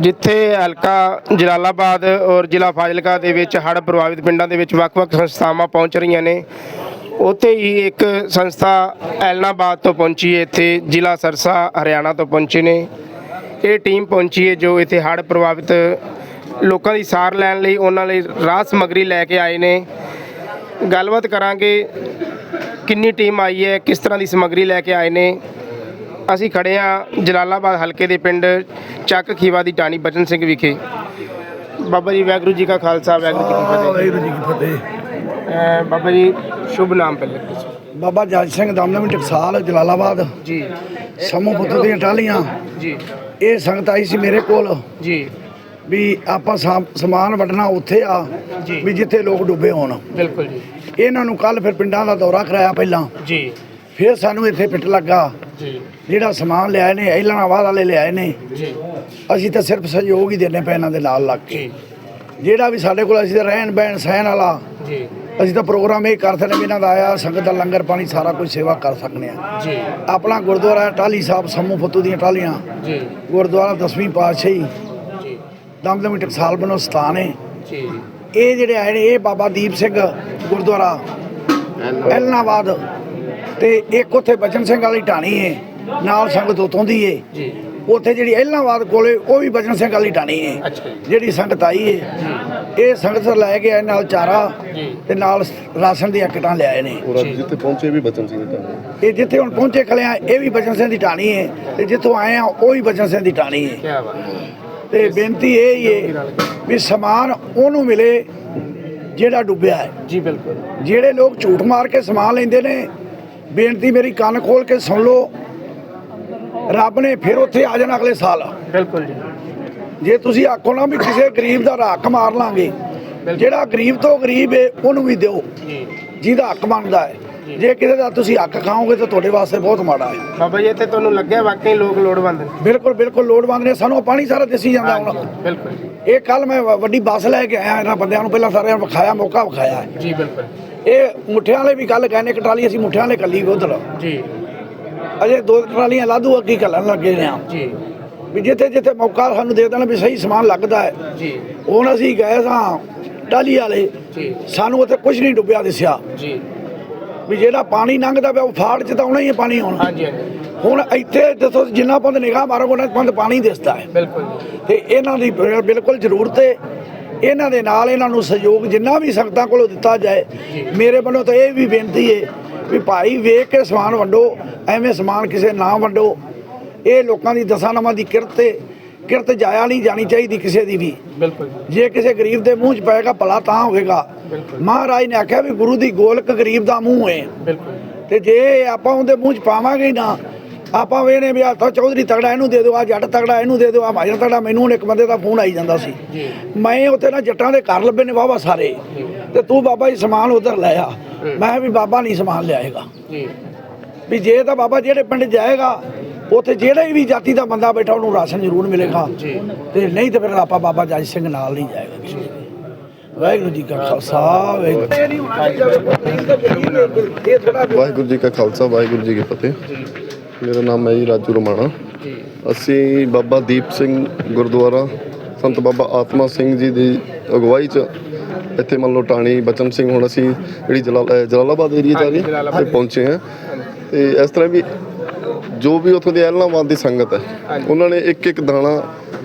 ਜਿੱਥੇ ਹਲਕਾ ਜਲਾਲਾਬਾਦ ਔਰ ਜ਼ਿਲ੍ਹਾ ਫਾਜ਼ਿਲਕਾ ਦੇ ਵਿੱਚ ਹੜ੍ਹ ਪ੍ਰਭਾਵਿਤ ਪਿੰਡਾਂ ਦੇ ਵਿੱਚ ਵੱਖ-ਵੱਖ ਸੰਸਥਾਵਾਂ ਪਹੁੰਚ ਰਹੀਆਂ ਨੇ। ਉੱਥੇ ਹੀ ਇੱਕ ਸੰਸਥਾ ਐਲਨਾਬਾਦ ਤੋਂ ਪਹੁੰਚੀ ਹੈ, ਇੱਥੇ ਜ਼ਿਲ੍ਹਾ ਸਰਸਾ ਹਰਿਆਣਾ ਤੋਂ ਪਹੁੰਚੇ ਨੇ। ਇਹ ਟੀਮ ਪਹੁੰਚੀ ਹੈ ਜੋ ਇੱਥੇ ਹੜ੍ਹ ਪ੍ਰਭਾਵਿਤ ਲੋਕਾਂ ਦੀ ਸਾਰ ਲੈਣ ਲਈ ਉਹਨਾਂ ਲਈ ਰਾਹ ਸਮੱਗਰੀ ਲੈ ਕੇ ਆਏ ਨੇ। ਗੱਲਬਾਤ ਕਰਾਂਗੇ ਕਿੰਨੀ ਟੀਮ ਆਈ ਹੈ, ਕਿਸ ਤਰ੍ਹਾਂ ਦੀ ਸਮੱਗਰੀ ਲੈ ਕੇ ਆਏ ਨੇ। ਅਸੀਂ ਖੜੇ ਹਾਂ ਜਲਾਲਾਬਾਦ ਹਲਕੇ ਦੇ ਪਿੰਡ ਚੱਕ ਖੀਵਾ ਦੀ ਟਾਣੀ ਬਚਨ ਸਿੰਘ ਵਿਖੇ। ਬਾਬਾ ਜੀ ਵਾਹਿਗੁਰੂ ਜੀ ਕਾ ਖਾਲਸਾ ਵਾਹਿਗੁਰੂ ਜੀ ਕੀ ਵਾਹਿਗੁਰੂ ਜੀ ਕੀ ਫਤਿਹ। ਫਤਿਹ ਅਹ ਬਾਬਾ ਜੀ ਸ਼ੁਭ ਨਾਮ ਪਹਿਲੇ। ਦੱਸੋ ਬਾਬਾ ਜੱਜ ਸਿੰਘ ਦਮਦਮੀ ਟਕਸਾਲ ਜਲਾਲਾਬਾਦ। ਜੀ। ਸਮੂਹ ਪੁੱਤ ਦੀਆਂ ਟਾਲੀਆਂ ਜੀ। ਇਹ ਸੰਗਤ ਆਈ ਸੀ ਮੇਰੇ ਕੋਲ। ਜੀ। ਵੀ ਆਪਾਂ ਸਮਾਨ ਵੰਡਣਾ ਉੱਥੇ ਆ ਜੀ। ਵੀ ਜਿੱਥੇ ਲੋਕ ਡੁੱਬੇ ਹੋਣ। ਬਿਲਕੁਲ ਜੀ। ਇਹਨਾਂ ਨੂੰ ਕੱਲ ਫਿਰ ਪਿੰਡਾਂ ਦਾ ਦੌਰਾ ਕਰਾਇਆ ਪਹਿਲਾਂ। ਜੀ। ਫਿਰ ਸਾਨੂੰ ਇੱਥੇ ਫਿੱਟ ਲੱਗਾ। ਜੀ। ਜਿਹੜਾ ਸਮਾਨ ਲਿਆਏ ਨੇ ਐਲਨਾਬਾਦ ਵਾਲੇ ਲਿਆਏ ਨੇ। ਜੀ। ਅਸੀਂ ਤਾਂ ਸਿਰਫ ਸਹਿਯੋਗ ਹੀ ਦੇਣੇ ਪਏ ਇਹਨਾਂ ਦੇ ਨਾਲ ਲੱਗ ਕੇ। ਜਿਹੜਾ ਵੀ ਸਾਡੇ ਕੋਲ ਅਸੀਂ ਤਾਂ ਰਹਿਣ ਬਹਿਣ ਸਹਿਣ ਵਾਲਾ ਜੀ। ਅਸੀਂ ਤਾਂ ਪ੍ਰੋਗਰਾਮ ਇਹ ਕਰ ਸਕਦੇ ਵੀ ਇਹਨਾਂ ਦਾ ਆਇਆ ਸੰਗਤ ਦਾ ਲੰਗਰ ਪਾਣੀ ਸਾਰਾ ਕੁਝ ਸੇਵਾ ਕਰ ਸਕਨੇ ਆ। ਜੀ। ਆਪਣਾ ਗੁਰਦੁਆਰਾ ਹੈ ਟਾਹਲੀ ਸਾਹਿਬ ਸਮੂਹ ਫਤੂ ਦੀਆਂ ਟਾਹਲੀਆਂ। ਜੀ। ਗੁਰਦੁਆਰਾ ਦਸਵੀਂ ਪਾਤਸ਼ਾਹੀ। ਜੀ। ਦਮਦਮੀ ਟਕਸਾਲ ਬਨੋ ਸਥਾਨ ਹੈ ਜੀ। ਇਹ ਜਿਹੜੇ ਆਏ ਨੇ ਇਹ ਬਾਬਾ ਦੀਪ ਸਿੰਘ ਗੁਰਦੁਆਰਾ ਐਲਨਾਬਾਦ। ਤੇ ਇੱਕ ਉੱਥੇ ਬਚਨ ਸਿੰਘ ਵਾਲੀ ਢਾਣੀ ਹੈ ਨਾਲ ਸੰਗਤ ਉਤੋਂ ਦੀ ਹੈ ਜੀ। ਉੱਥੇ ਜਿਹੜੀ ਐਲਨਾਬਾਦ ਕੋਲੇ ਉਹ ਵੀ ਬਚਨ ਸਿੰਘ ਵਾਲੀ ਢਾਣੀ ਜੀ। ਜਿਹੜੀ ਸੰਗਤ ਆਈ ਹੈ ਇਹ ਸੰਗਤ ਲੈ ਕੇ ਆਏ ਨਾਲ ਚਾਰਾ ਤੇ ਨਾਲ ਰਾਸ਼ਨ ਦੀਆਂ ਕਿਟਾਂ ਲਿਆਏ ਨੇ। ਜਿੱਥੇ ਪਹੁੰਚੇ ਵੀ ਬਚਨ ਸਿੰਘ ਦਾ ਇਹ ਜਿੱਥੇ ਹੁਣ ਪਹੁੰਚੇ ਖਲਿਆ ਇਹ ਵੀ ਬਚਨ ਸਿੰਘ ਦੀ ਢਾਣੀ ਹੈ ਤੇ ਜਿੱਥੋਂ ਆਏ ਆ ਉਹ ਵੀ ਬਚਨ ਸਿੰਘ ਦੀ ਢਾਣੀ ਹੈ ਕੀ ਬਾਤ ਤੇ ਬੇਨਤੀ ਇਹ ਹੀ ਹੈ ਵੀ ਸਮਾਨ ਉਹਨੂੰ ਮਿਲੇ ਜਿਹੜਾ ਡੁੱਬਿਆ ਹੈ। ਜੀ ਬਿਲਕੁਲ। ਜਿਹੜੇ ਲੋਕ ਝੂਠ ਮਾਰ ਕੇ ਸਮਾਨ ਲੈਂਦੇ ਨੇ ਬੇਨਤੀ ਮੇਰੀ ਕੰਨ ਖੋਲ ਕੇ ਸੁਣ ਲਓ। ਰੱਬ ਨੇ ਫਿਰ ਉੱਥੇ ਆ ਜਾਣਾ ਅਗਲੇ ਸਾਲ। ਬਿਲਕੁਲ ਜੀ। ਜੇ ਤੁਸੀਂ ਆਖੋ ਨਾ ਵੀ ਕਿਸੇ ਗਰੀਬ ਦਾ ਹੱਕ ਮਾਰ ਲਾਂਗੇ ਜਿਹੜਾ ਗਰੀਬ ਤੋਂ ਗਰੀਬ ਹੈ ਉਹਨੂੰ ਵੀ ਦਿਓ। ਜੀ। ਜਿਹਦਾ ਹੱਕ ਬਣਦਾ ਹੈ ਜੇ। ਕਿਸੇ ਦਾ ਤੁਸੀਂ ਹੱਕ ਖਾਓਗੇ ਤਾਂ ਤੁਹਾਡੇ ਵਾਸਤੇ ਬਹੁਤ ਮਾੜਾ ਹੈ। ਬਾਬਾ ਜੀ ਇੱਥੇ ਤੁਹਾਨੂੰ ਲੱਗਿਆ ਵਾਕਈ ਲੋਕ ਲੋੜਵੰਦ ਨੇ। ਬਿਲਕੁਲ ਬਿਲਕੁਲ ਲੋੜਵੰਦ ਨੇ। ਸਾਨੂੰ ਪਾਣੀ ਸਾਰਾ ਦਿਸੀ ਜਾਂਦਾ ਹੁਣ। ਬਿਲਕੁਲ ਇਹ ਕੱਲ ਮੈਂ ਵ- ਵੱਡੀ ਬੱਸ ਲੈ ਕੇ ਆਇਆ ਇਹਨਾਂ ਬੰਦਿਆਂ ਨੂੰ। ਪਹਿਲਾਂ ਸਾਰਿਆਂ ਨੂੰ ਵਿਖਾਇਆ ਮੌਕਾ ਵਿਖਾਇਆ। ਜੀ ਬਿਲਕੁਲ। ਇਹ ਮੁੱਠਿਆਂ ਵਾਲੇ ਵੀ ਗੱਲ ਕਹਿੰਦੇ ਕਿ ਟਰਾਲੀ ਅਸੀਂ ਮੁੱਠਿਆਂ ਵਾਲੇ ਕੱਲੀ ਉਧਰ। ਜੀ। ਅਜੇ ਦੋ ਟਰਾਲੀਆਂ ਲਾਧੂ ਅੱਗੇ ਕੱਲਣ ਲੱਗੇ ਨੇ। ਆ ਜੀ। ਵੀ ਜਿੱਥੇ ਜਿੱਥੇ ਮੌਕਾ ਸਾਨੂੰ ਦੇ ਦੇਣ ਵੀ ਸਹੀ ਸਮਾਨ ਲੱਗਦਾ ਹੈ। ਜੀ। ਹੁਣ ਅਸੀਂ ਗਏ ਸਾਂ ਟਾਲੀ ਵਾਲੇ। ਜੀ। ਸਾਨੂੰ ਉੱਥੇ ਕੁਝ ਨਹੀਂ ਡੁੱਬਿਆ ਦਿਸਿਆ। ਜੀ। ਵੀ ਜਿਹੜਾ ਪਾਣੀ ਲੰਘਦਾ ਪਿਆ ਉਹ ਫਾੜ ਚ ਤਾਂ ਆਉਣਾ ਹੀ ਹੈ ਪਾਣੀ ਹੁਣ। ਹਾਂਜੀ ਹਾਂਜੀ। ਹੁਣ ਇੱਥੇ ਦੱਸੋ ਜਿੰਨਾ ਪੰਦ ਨਿਗਾਹ ਮਾਰੋਗੇ ਉਹਨਾਂ ਪੰਦ ਪਾਣੀ ਦਿਸਦਾ ਹੈ। ਬਿਲਕੁਲ ਤੇ ਇਹਨਾਂ ਦੀ ਬਿਲ- ਬਿਲਕੁਲ ਜ਼ਰੂਰਤ ਹੈ। ਇਹਨਾਂ ਦੇ ਨਾਲ ਇਹਨਾਂ ਨੂੰ ਸਹਿਯੋਗ ਜਿੰਨਾ ਵੀ ਸੰਗਤਾਂ ਕੋਲੋਂ ਦਿੱਤਾ ਜਾਏ ਮੇਰੇ ਵੱਲੋਂ ਤਾਂ ਇਹ ਵੀ ਬੇਨਤੀ ਹੈ ਵੀ ਭਾਈ ਵੇਖ ਕੇ ਸਮਾਨ ਵੰਡੋ ਐਵੇਂ ਸਮਾਨ ਕਿਸੇ ਨਾ ਵੰਡੋ। ਇਹ ਲੋਕਾਂ ਦੀ ਦਸਾਂ ਨਵਾਂ ਦੀ ਕਿਰਤ ਹੈ। ਕਿਰਤ ਜਾਇਆ ਨਹੀਂ ਜਾਣੀ ਚਾਹੀਦੀ ਕਿਸੇ ਦੀ ਵੀ। ਬਿਲਕੁਲ ਜੀ। ਕਿਸੇ ਗਰੀਬ ਦੇ ਮੂੰਹ 'ਚ ਪਏਗਾ ਭਲਾ ਤਾਂ ਹੋਵੇਗਾ। ਮਹਾਰਾਜ ਨੇ ਆਖਿਆ ਵੀ ਗੁਰੂ ਦੀ ਗੋਲਕ ਗਰੀਬ ਦਾ ਮੂੰਹ ਹੈ ਬਿਲਕੁਲ। ਤੇ ਜੇ ਆਪਾਂ ਉਹਦੇ ਮੂੰਹ 'ਚ ਪਾਵਾਂਗੇ ਹੀ ਨਾ ਆਪਾਂ ਵੇਨੇ ਵੀ ਆ ਤਾਂ ਚੌਧਰੀ ਤਗੜਾ ਇਹਨੂੰ ਦੇ ਦਿਓ ਆ ਜੱਟ ਤਗੜਾ ਇਹਨੂੰ ਦੇ ਦਿਓ ਆ ਭਾਜਨ ਤਗੜਾ ਮੈਨੂੰ ਹੁਣ ਇੱਕ ਬੰਦੇ ਦਾ ਫੋਨ ਆਈ ਜਾਂਦਾ ਸੀ। ਮੈਂ ਉੱਥੇ ਨਾ ਜੱਟਾਂ ਦੇ ਘਰ ਲੱਭੇ ਨੇ ਵਾਵਾ ਸਾਰੇ। ਤੇ ਤੂੰ ਬਾਬਾ ਜੀ ਸਮਾਨ ਉਧਰ ਲੈ ਆ। ਮੈਂ ਵੀ ਬਾਬਾ ਨਹੀਂ ਸਮਾਨ ਲਿਆਏਗਾ। ਜੀ। ਵੀ ਜੇ ਤਾਂ ਬਾਬਾ ਜਿਹੜੇ ਪਿੰਡ ਜਾਏਗਾ ਉੱਥੇ ਜਿਹੜੇ ਵੀ ਜਾਤੀ ਦਾ ਬੰਦਾ ਬੈਠਾ ਉਹਨੂੰ ਰਾਸ਼ਨ ਜ਼ਰੂਰ ਮਿਲੇਗਾ। ਜੀ। ਤੇ ਨਹੀਂ ਤੇ ਫਿਰ ਆਪਾਂ ਬਾਬਾ ਜੱਜ ਸਿੰਘ ਨਾਲ ਨਹੀਂ ਜਾਏਗਾ। ਵਾਹਿਗੁਰੂ ਜੀ ਕਾ ਖਾਲਸਾ ਵਾਹਿਗੁਰੂ ਜੀ ਕਾ ਖਾਲਸਾ ਵਾਹਿਗੁਰੂ ਜੀ ਕੀ ਫਤਿਹ। ਮੇਰਾ ਨਾਮ ਹੈ ਜੀ ਰਾਜੂ ਰਮਾਣਾ। ਜੀ। ਅਸੀਂ ਬਾਬਾ ਦੀਪ ਸਿੰਘ ਗੁਰਦੁਆਰਾ ਸੰਤ ਬਾਬਾ ਆਤਮਾ ਸਿੰਘ ਜੀ ਦੀ ਅਗਵਾਈ 'ਚ ਇੱਥੇ ਮੰਨ ਲਓ ਟਾਣੀ ਬਚਨ ਸਿੰਘ ਹੁਣ ਅਸੀਂ ਜਿਹੜੀ ਜਲਾਲਾਬਾਦ ਏਰੀਆ 'ਚ ਆ ਤੇ ਪਹੁੰਚੇ ਹਾਂ। ਤੇ ਇਸ ਤਰ੍ਹਾਂ ਵੀ ਜੋ ਵੀ ਉੱਥੋਂ ਦੀ ਐਲਨਾਬਾਦ ਦੀ ਸੰਗਤ ਹੈ ਉਹਨਾਂ ਨੇ ਇੱਕ ਇੱਕ ਦਾਣਾ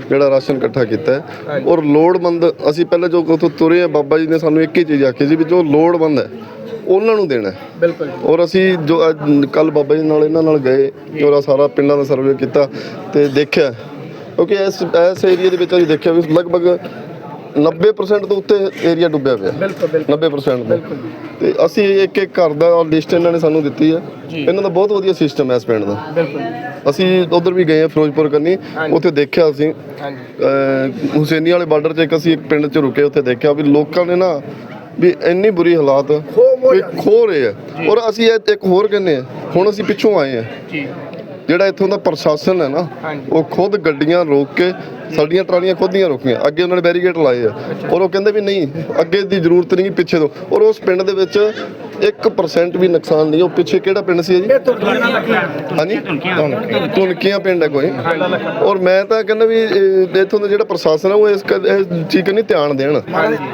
ਜਿਹੜਾ ਰਾਸ਼ਨ ਇਕੱਠਾ ਕੀਤਾ ਔਰ ਲੋੜਵੰਦ ਅਸੀਂ ਪਹਿਲਾਂ ਜੋ ਉੱਥੋਂ ਤੁਰੇ ਆ ਬਾਬਾ ਜੀ ਨੇ ਸਾਨੂੰ ਇੱਕ ਹੀ ਚੀਜ਼ ਆਖੀ ਸੀ ਵੀ ਜੋ ਲੋੜਵੰਦ ਹੈ ਉਹਨਾਂ ਨੂੰ ਦੇਣਾ ਬਿਲਕੁਲ ਔਰ ਅਸੀਂ ਜੋ ਕੱਲ ਬਾਬਾ ਜੀ ਨਾਲ ਇਹਨਾਂ ਨਾਲ ਗਏ ਔਰ ਸਾਰਾ ਪਿੰਡਾਂ ਦਾ ਸਰਵੇ ਕੀਤਾ ਤੇ ਦੇਖਿਆ। ਕਿਉਂਕਿ ਇਸ ਇਸ ਏਰੀਆ ਦੇ ਵਿੱਚ ਅਸੀਂ ਦੇਖਿਆ ਵੀ ਲਗਭਗ 90% ਤੋਂ ਉੱਤੇ ਏਰੀਆ ਡੁੱਬਿਆ ਪਿਆ। ਬਿਲਕੁਲ ਬਿਲਕੁਲ। 90% ਦਾ ਤੇ। ਅਸੀਂ ਇੱਕ ਇੱਕ ਘਰ ਦਾ ਲਿਸਟ ਇਹਨਾਂ ਨੇ ਸਾਨੂੰ ਦਿੱਤੀ ਹੈ। ਇਹਨਾਂ ਦਾ ਬਹੁਤ ਵਧੀਆ ਸਿਸਟਮ ਹੈ ਇਸ ਪਿੰਡ ਦਾ। ਬਿਲਕੁਲ ਅਸੀਂ ਉਧਰ ਵੀ ਗਏ ਆ ਫਿਰੋਜ਼ਪੁਰ ਕੰਨੀ। ਉੱਥੇ ਦੇਖਿਆ ਅਸੀਂ। ਹਾਂਜੀ। ਹੁਸੈਨੀ ਵਾਲੇ ਬਾਰਡਰ 'ਚ ਇੱਕ ਅਸੀਂ ਇੱਕ ਪਿੰਡ 'ਚ ਰੁਕੇ ਉੱਥੇ ਦੇਖਿਆ ਵੀ ਲੋਕਾਂ ਨੇ ਨਾ ਵੀ ਇੰਨੀ ਬੁਰੀ ਹਾਲਾਤ ਵੀ ਖੋ ਰਹੇ ਆ। ਔਰ ਅਸੀਂ ਇੱਕ ਹੋਰ ਕਹਿੰਦੇ ਆ ਹੁਣ ਅਸੀਂ ਪਿੱਛੋਂ ਆਏ ਆ ਜੀ। ਜਿਹੜਾ ਇੱਥੋਂ ਦਾ ਪ੍ਰਸ਼ਾਸਨ ਹੈ ਨਾ। ਉਹ ਖੁਦ ਗੱਡੀਆਂ ਰੋਕ ਕੇ ਸਾਡੀਆਂ ਟਰਾਲੀਆਂ ਖੁਦ ਦੀਆਂ ਰੋਕੀਆਂ। ਅੱਗੇ ਉਹਨਾਂ ਨੇ ਬੈਰੀਕੇਡ ਲਾਏ ਆ। ਔਰ ਉਹ ਕਹਿੰਦੇ ਵੀ ਨਹੀਂ ਅੱਗੇ ਦੀ ਜ਼ਰੂਰਤ ਨਹੀਂ ਪਿੱਛੇ ਤੋਂ। ਔਰ ਉਸ ਪਿੰਡ ਦੇ ਵਿੱਚ 1% ਵੀ ਨੁਕਸਾਨ ਨਹੀਂ ਉਹ ਪਿੱਛੇ ਕਿਹੜਾ ਪਿੰਡ ਸੀ ਜੀ? ਹਾਂਜੀ? ਤੁਨਕੀਆਂ ਪਿੰਡ ਹੈ। ਕੋਈ। ਔਰ ਮੈਂ ਤਾਂ ਕਹਿੰਦਾ ਵੀ ਇੱਥੋਂ ਦਾ ਜਿਹੜਾ ਪ੍ਰਸ਼ਾਸਨ ਹੈ ਉਹ ਇਸ ਚੀਜ਼ ਕਨੀ ਧਿਆਨ ਦੇਣ।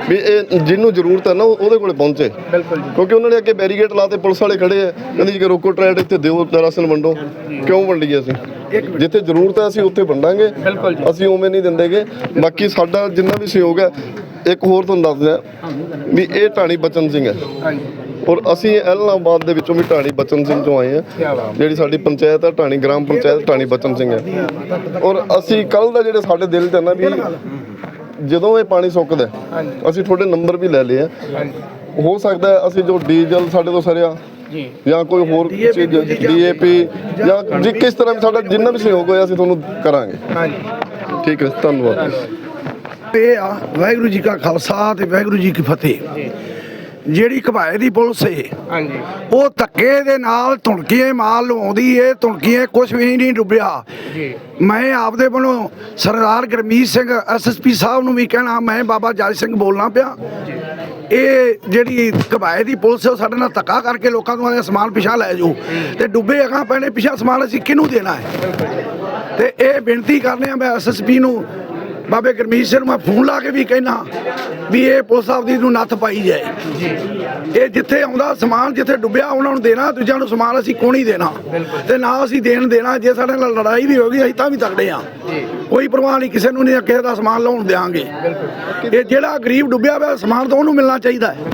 ਵੀ ਇਹ ਜਿਹਨੂੰ ਜ਼ਰੂਰਤ ਹੈ ਨਾ ਉਹ ਉਹਦੇ ਕੋਲੇ ਪਹੁੰਚੇ। ਬਿਲਕੁਲ ਜੀ। ਕਿਉਂਕਿ ਉਹਨਾਂ ਨੇ ਅੱਗੇ ਬੈਰੀਗੇਡ ਲਾਤੇ ਪੁਲਿਸ ਵਾਲੇ ਖੜੇ ਆ। ਕਹਿੰਦੇ ਜੀ ਕਿ ਰੋਕੋ ਟ੍ਰੈਡ ਇੱਥੇ ਦਿਓ ਰਾਸ਼ਨ ਵੰਡੋ। ਕਿਉਂ ਵੰਡੀਏ ਅਸੀਂ? ਜਿੱਥੇ ਜ਼ਰੂਰਤ ਹੈ ਅਸੀਂ ਉੱਥੇ ਵੰਡਾਂਗੇ। ਬਿਲਕੁਲ ਜੀ। ਅਸੀਂ ਉਵੇਂ ਨਹੀਂ ਦਿੰਦੇਗੇ। ਬਾਕੀ ਸਾਡਾ ਜਿੰਨਾ ਵੀ ਸਹਿਯੋਗ ਹੈ ਇੱਕ ਹੋਰ ਤੁਹਾਨੂੰ ਦੱਸ ਦਿਆਂ। ਵੀ ਇਹ ਢਾਣੀ ਬਚਨ ਸਿੰਘ ਹੈ। ਹਾਂਜੀ। ਔਰ ਅਸੀਂ ਐਲਨਾਬਾਦ ਦੇ ਵਿੱਚੋਂ ਵੀ ਢਾਣੀ ਬਚਨ ਸਿੰਘ ਤੋਂ ਆਏ ਆ। ਜਿਹੜੀ ਸਾਡੀ ਪੰਚਾਇਤ ਹੈ ਢਾਣੀ ਗ੍ਰਾਮ ਪੰਚਾਇਤ ਢਾਣੀ ਬਚਨ ਸਿੰਘ ਹੈ। ਔਰ ਅਸੀਂ ਕੱਲ ਦਾ ਜਿਹੜੇ ਸਾਡੇ ਦਿਲ 'ਚ ਨਾ ਵੀ ਜਦੋਂ ਇਹ ਪਾਣੀ ਸੁੱਕਦਾ ਅਸੀਂ ਤੁਹਾਡੇ ਨੰਬਰ ਵੀ ਲੈ ਲਏ ਆ। ਹੋ ਸਕਦਾ ਅਸੀਂ ਜੋ ਡੀਜ਼ਲ ਸਾਡੇ ਤੋਂ ਸਰਿਆ ਜੀ। ਜਾਂ ਕੋਈ ਹੋਰ ਚੀਜ਼ ਡੀਏਪੀ ਜਾਂ ਜੀ ਕਿਸ ਤਰ੍ਹਾਂ ਵੀ ਸਾਡਾ ਜਿੰਨਾ ਵੀ ਸਹਿਯੋਗ ਹੋਇਆ ਅਸੀਂ ਤੁਹਾਨੂੰ ਕਰਾਂਗੇ। ਹਾਂਜੀ। ਠੀਕ ਹੈ ਧੰਨਵਾਦ। ਆ ਵਾਹਿਗੁਰੂ ਜੀ ਕਾ ਖਾਲਸਾ ਤੇ ਵਾਹਿਗੁਰੂ ਜੀ ਕੀ ਫਤਿਹ। ਜਿਹੜੀ ਘਬਾਏ ਦੀ ਪੁਲਿਸ ਏ ਹਾਂਜੀ। ਉਹ ਧੱਕੇ ਦੇ ਨਾਲ ਧੁਣਕੀਏ ਮਾਲ ਲਵਾਉਂਦੀ ਏ ਧੁਣਕੀਏ ਕੁਝ ਵੀ ਨਹੀਂ ਡੁੱਬਿਆ। ਜੀ। ਮੈਂ ਆਪਦੇ ਵੱਲੋਂ ਸਰਦਾਰ ਗਰਮੀਤ ਸਿੰਘ ਐਸਐਸਪੀ ਸਾਹਿਬ ਨੂੰ ਵੀ ਕਹਿਣਾ ਮੈਂ ਬਾਬਾ ਜੱਜ ਸਿੰਘ ਬੋਲਣਾ ਪਿਆ। ਇਹ ਜਿਹੜੀ ਘਬਾਏ ਦੀ ਪੁਲਿਸ ਉਹ ਸਾਡੇ ਨਾਲ ਧੱਕਾ ਕਰਕੇ ਲੋਕਾਂ ਤੋਂ ਆਦੇ ਸਮਾਨ ਪਿਛਾ ਲੈ ਜਾਓ। ਤੇ ਡੁੱਬੇ ਅਗਾਂ ਪੈਣੇ ਪਿਛਾ ਸਮਾਨ ਅਸੀਂ ਕਿਹਨੂੰ ਦੇਣਾ ਹੈ? ਤੇ ਇਹ ਬੇਨਤੀ ਕਰਨੇ ਆ ਮੈਂ ਐਸਐਸਪੀ ਨੂੰ ਬਾਬੇ ਗਰਮੀਤ ਸਿੰਘ ਨੂੰ ਮੈਂ ਫੋਨ ਲਾ ਕੇ ਵੀ ਕਹਿਣਾ ਵੀ ਇਹ ਪੁਲਿਸ ਆਪਦੀ ਨੂੰ ਨੱਥ ਪਾਈ ਜਾਏ। ਇਹ ਜਿੱਥੇ ਆਉਂਦਾ ਸਮਾਨ ਜਿੱਥੇ ਡੁੱਬਿਆ ਉਹਨਾਂ ਨੂੰ ਦੇਣਾ ਦੂਜਿਆਂ ਨੂੰ ਸਮਾਨ ਅਸੀਂ ਕੋਣ ਹੀ ਦੇਣਾ? ਤੇ ਨਾ ਅਸੀਂ ਦੇਣ ਦੇਣਾ ਜੇ ਸਾਡੇ ਨਾਲ ਲੜਾਈ ਵੀ ਹੋਗੀ ਅਸੀਂ ਤਾਂ ਵੀ ਤਕੜੇ ਆ। ਕੋਈ ਪਰਵਾਹ ਨਹੀਂ ਕਿਸੇ ਨੂੰ ਨਹੀਂ ਕਿਸੇ ਦਾ ਸਮਾਨ ਲਾਉਣ ਦੇਾਂਗੇ ਇਹ ਜਿਹੜਾ ਗਰੀਬ ਡੁੱਬਿਆ ਹੋਇਆ ਸਮਾਨ ਤਾਂ ਉਹਨੂੰ ਮਿਲਣਾ ਚਾਹੀਦਾ ਹੈ।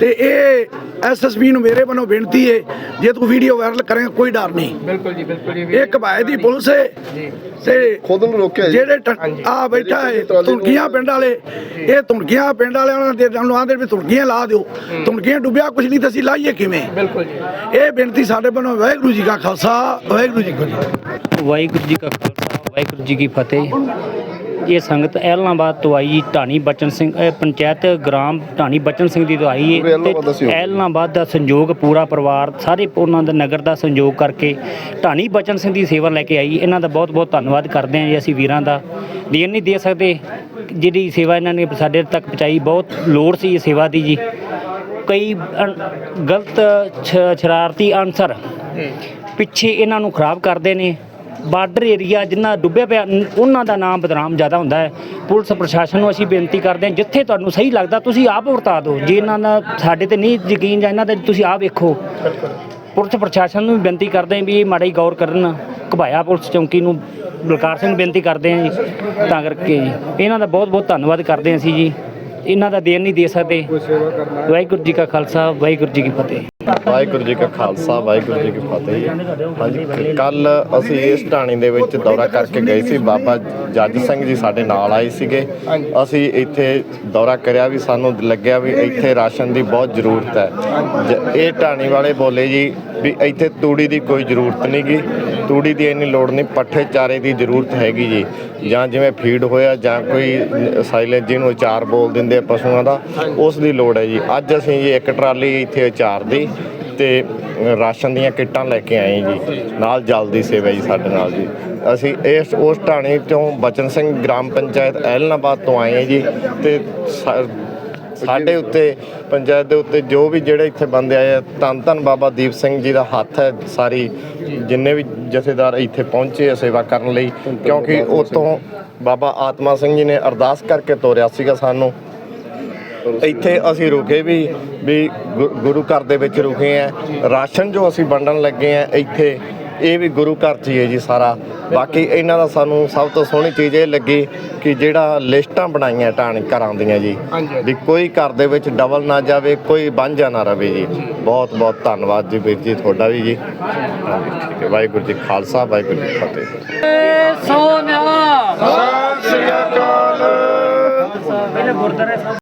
ਤੇ ਇਹ ਐਸਐਸਪੀ ਨੂੰ ਮੇਰੇ ਵੱਲੋਂ ਬੇਨਤੀ ਹੈ ਜੇ ਤੂੰ ਵੀਡੀਓ ਵਾਇਰਲ ਕਰੇਗਾ ਕੋਈ ਡਰ ਨਹੀਂ। ਬਿਲਕੁਲ ਜੀ ਬਿਲਕੁਲ ਜੀ ਇਹ ਕਬਾਇ ਦੀ ਪੁਲਿਸ ਹੈ ਜੀ। ਤੇ ਖੁਦ ਨੂੰ ਰੋਕਿਆ ਜੀ। ਜਿਹੜੇ। ਆ ਬੈਠਾ ਹੈ ਤੁਣਕੀਆਂ ਪਿੰਡ ਵਾਲੇ ਇਹ ਤੁਣਕੀਆਂ ਪਿੰਡ ਵਾਲੇ ਉਹਨਾਂ ਦੇ ਨੂੰ ਆਂਦੇ ਵੀ ਤੁਣਕੀਆਂ ਲਾ ਦਿਓ। ਤੁਣਕੀਆਂ ਡੁੱਬਿਆ ਕੁਝ ਨਹੀਂ ਤਾਂ ਅਸੀਂ ਲਾਈਏ ਕਿਵੇਂ? ਬਿਲਕੁਲ ਜੀ। ਇਹ ਬੇਨਤੀ ਸਾਡੇ ਵੱਲੋਂ ਵਾਹਿਗੁਰੂ ਜੀ ਕਾ ਖਾਲਸਾ ਵਾਹਿਗੁਰੂ ਜੀ ਕੀ ਫਤਿਹ। ਵਾਹਿਗੁਰੂ ਜੀ ਕਾ ਖਾਲਸਾ ਵਾਹਿਗੁਰੂ ਜੀ ਕੀ ਫਤਿਹ। ਇਹ ਸੰਗਤ ਐਲਨਾਬਾਦ ਤੋਂ ਆਈ ਢਾਣੀ ਬਚਨ ਸਿੰਘ ਇਹ ਪੰਚਾਇਤ ਗ੍ਰਾਮ ਢਾਣੀ ਬਚਨ ਸਿੰਘ ਦੀ ਤੋਂ ਆਈ ਹੈ ਸਹਿਯੋਗ। ਐਲਨਾਬਾਦ ਦਾ ਸੰਯੋਗ ਪੂਰਾ ਪਰਿਵਾਰ ਸਾਰੇ ਉਹਨਾਂ ਦਾ ਨਗਰ ਦਾ ਸੰਯੋਗ ਕਰਕੇ ਢਾਣੀ ਬਚਨ ਸਿੰਘ ਦੀ ਸੇਵਾ ਲੈ ਕੇ ਆਈ। ਇਹਨਾਂ ਦਾ ਬਹੁਤ ਬਹੁਤ ਧੰਨਵਾਦ ਕਰਦੇ ਹਾਂ ਜੀ ਅਸੀਂ ਵੀਰਾਂ ਦਾ। ਦੇਣ ਨਹੀਂ ਦੇ ਸਕਦੇ ਜਿਹੜੀ ਸੇਵਾ ਇਹਨਾਂ ਨੇ ਸਾਡੇ ਤੱਕ ਪਹੁੰਚਾਈ ਬਹੁਤ ਲੋੜ ਸੀ ਇਹ ਸੇਵਾ ਦੀ ਜੀ। ਕਈ ਗਲਤ ਸ਼ਰਾਰਤੀ ਅਨਸਰ ਪਿੱਛੇ ਇਹਨਾਂ ਨੂੰ ਖਰਾਬ ਕਰਦੇ ਨੇ। ਬਾਰਡਰ ਏਰੀਆ ਜਿੰਨਾ ਡੁੱਬਿਆ ਪਿਆ ਉਹਨਾਂ ਦਾ ਨਾਮ ਬਦਨਾਮ ਜ਼ਿਆਦਾ ਹੁੰਦਾ ਹੈ। ਪੁਲਿਸ ਪ੍ਰਸ਼ਾਸਨ ਨੂੰ ਅਸੀਂ ਬੇਨਤੀ ਕਰਦੇ ਹਾਂ, ਜਿੱਥੇ ਤੁਹਾਨੂੰ ਸਹੀ ਲੱਗਦਾ, ਤੁਸੀਂ ਆਪ ਵਰਤਾ ਦਿਓ। ਜੇ ਇਹਨਾਂ ਦਾ ਸਾਡੇ ਤੇ ਨਹੀਂ ਯਕੀਨ ਜਾਂ ਇਹਨਾਂ ਦਾ ਤੁਸੀਂ ਆਪ ਵੇਖੋ। ਪੁਲਿਸ ਪ੍ਰਸ਼ਾਸਨ ਨੂੰ ਵੀ ਬੇਨਤੀ ਕਰਦੇ ਹਾਂ ਵੀ ਇਹ ਮਾੜਾ ਹੀ ਗੌਰ ਕਰਨ। ਘਬਾਇਆ ਪੁਲਿਸ ਚੌਂਕੀ ਨੂੰ। ਬਲਕਾਰ ਸਿੰਘ ਨੂੰ ਬੇਨਤੀ ਕਰਦੇ ਹਾਂ ਜੀ, ਤਾਂ ਕਰਕੇ ਜੀ। ਇਹਨਾਂ ਦਾ ਬਹੁਤ ਬਹੁਤ ਧੰਨਵਾਦ ਕਰਦੇ ਹਾਂ ਅਸੀਂ ਜੀ। ਇਹਨਾਂ ਦਾ ਦੇਣ ਨਹੀਂ ਦੇ ਸਕਦੇ। ਵਾਹਿਗੁਰੂ ਜੀ ਕਾ ਖਾਲਸਾ, ਵਾਹਿਗੁਰੂ ਜੀ ਕੀ ਫਤਿਹ। ਵਾਹਿਗੁਰੂ ਜੀ ਕਾ ਖਾਲਸਾ, ਵਾਹਿਗੁਰੂ ਜੀ ਕੀ ਫਤਿਹ। ਹਾਂਜੀ ਕੱਲ ਅਸੀਂ ਇਸ ਢਾਣੀ ਦੇ ਵਿੱਚ ਦੌਰਾ ਕਰਕੇ ਗਏ ਸੀ। ਬਾਬਾ ਜੱਜ ਸਿੰਘ ਜੀ ਸਾਡੇ ਨਾਲ ਆਏ ਸੀਗੇ। ਅਸੀਂ ਇੱਥੇ ਦੌਰਾ ਕਰਿਆ ਵੀ ਸਾਨੂੰ ਲੱਗਿਆ ਵੀ ਇੱਥੇ ਰਾਸ਼ਨ ਦੀ ਬਹੁਤ ਜ਼ਰੂਰਤ ਹੈ। ਜ- ਇਹ ਢਾਣੀ ਵਾਲੇ ਬੋਲੇ ਜੀ ਵੀ ਇੱਥੇ ਤੂੜੀ ਦੀ ਕੋਈ ਜ਼ਰੂਰਤ ਨਹੀਂਗੀ ਤੂੜੀ ਦੀ ਇੰਨੀ ਲੋੜ ਨਹੀਂ, ਪੱਠੇ ਚਾਰੇ ਦੀ ਜ਼ਰੂਰਤ ਹੈਗੀ ਜੀ। ਜਾਂ ਜਿਵੇਂ ਫੀਡ ਹੋਇਆ ਜਾਂ ਕੋਈ ਸਾਈਲੇਜ ਜਿਹਨੂੰ ਅਚਾਰ ਬੋਲ ਦਿੰਦੇ ਆ ਪਸ਼ੂਆਂ ਦਾ, ਉਸ ਦੀ ਲੋੜ ਹੈ ਜੀ। ਅੱਜ ਅਸੀਂ ਜੀ ਇੱਕ ਟਰਾਲੀ ਇੱਥੇ ਅਚਾਰ ਦੀ ਤੇ ਰਾਸ਼ਨ ਦੀਆਂ ਕਿੱਟਾਂ ਲੈ ਕੇ ਆਏ ਜੀ। ਨਾਲ ਜਲਦੀ ਸੇਵਾ ਜੀ ਸਾਡੇ ਨਾਲ ਜੀ। ਅਸੀਂ ਇਸ, ਉਸ ਢਾਣੇ ਤੋਂ ਬਚਨ ਸਿੰਘ ਗ੍ਰਾਮ ਪੰਚਾਇਤ ਐਲਨਾਬਾਦ ਤੋਂ ਆਏ ਜੀ ਤੇ ਸਾਡੇ ਉੱਤੇ, ਪੰਚਾਇਤ ਦੇ ਉੱਤੇ ਜੋ ਵੀ ਜਿਹੜੇ ਇੱਥੇ ਬੰਦੇ ਆਏ ਆ, ਧੰਨ ਧੰਨ ਬਾਬਾ ਦੀਪ ਸਿੰਘ ਜੀ ਦਾ ਹੱਥ ਹੈ ਸਾਰੀ, ਜਿੰਨੇ ਵੀ ਜਥੇਦਾਰ ਇੱਥੇ ਪਹੁੰਚੇ ਆ ਸੇਵਾ ਕਰਨ ਲਈ, ਕਿਉਂਕਿ ਉਤੋਂ ਬਾਬਾ ਆਤਮਾ ਸਿੰਘ ਜੀ ਨੇ ਅਰਦਾਸ ਕਰਕੇ ਤੋਰਿਆ ਸੀਗਾ ਸਾਨੂੰ। ਇੱਥੇ ਅਸੀਂ ਰੁਕੇ ਵੀ ਵੀ ਗੁਰੂ ਘਰ ਦੇ ਵਿੱਚ ਰੁਕੇ ਆ। ਰਾਸ਼ਨ ਜੋ ਅਸੀਂ ਵੰਡਣ ਲੱਗੇ ਆ ਇੱਥੇ ਇਹ ਵੀ ਗੁਰੂ ਘਰ 'ਚ ਹੀ ਹੈ ਜੀ ਸਾਰਾ। ਬਾਕੀ ਇਹਨਾਂ ਦਾ ਸਾਨੂੰ ਸਭ ਤੋਂ ਸੋਹਣੀ ਚੀਜ਼ ਇਹ ਲੱਗੀ ਕਿ ਜਿਹੜਾ ਲਿਸਟਾਂ ਬਣਾਈਆਂ ਟਾਣ ਘਰਾਂ ਦੀਆਂ ਜੀ ਵੀ ਕੋਈ ਘਰ ਦੇ ਵਿੱਚ ਡਬਲ ਨਾ ਜਾਵੇ ਕੋਈ ਵਾਂਝਾ ਨਾ ਰਵੇ ਜੀ। ਬਹੁਤ ਬਹੁਤ ਧੰਨਵਾਦ ਜੀ ਵੀਰ ਜੀ ਤੁਹਾਡਾ ਵੀ ਜੀ। ਠੀਕ ਹੈ ਵਾਹਿਗੁਰੂ ਜੀ ਖਾਲਸਾ ਵਾਹਿਗੁਰੂ ਜੀ ਫਤਿਹ। ਸੋਨਾ ਸਤਿ ਸ਼੍ਰੀ ਅਕਾਲ।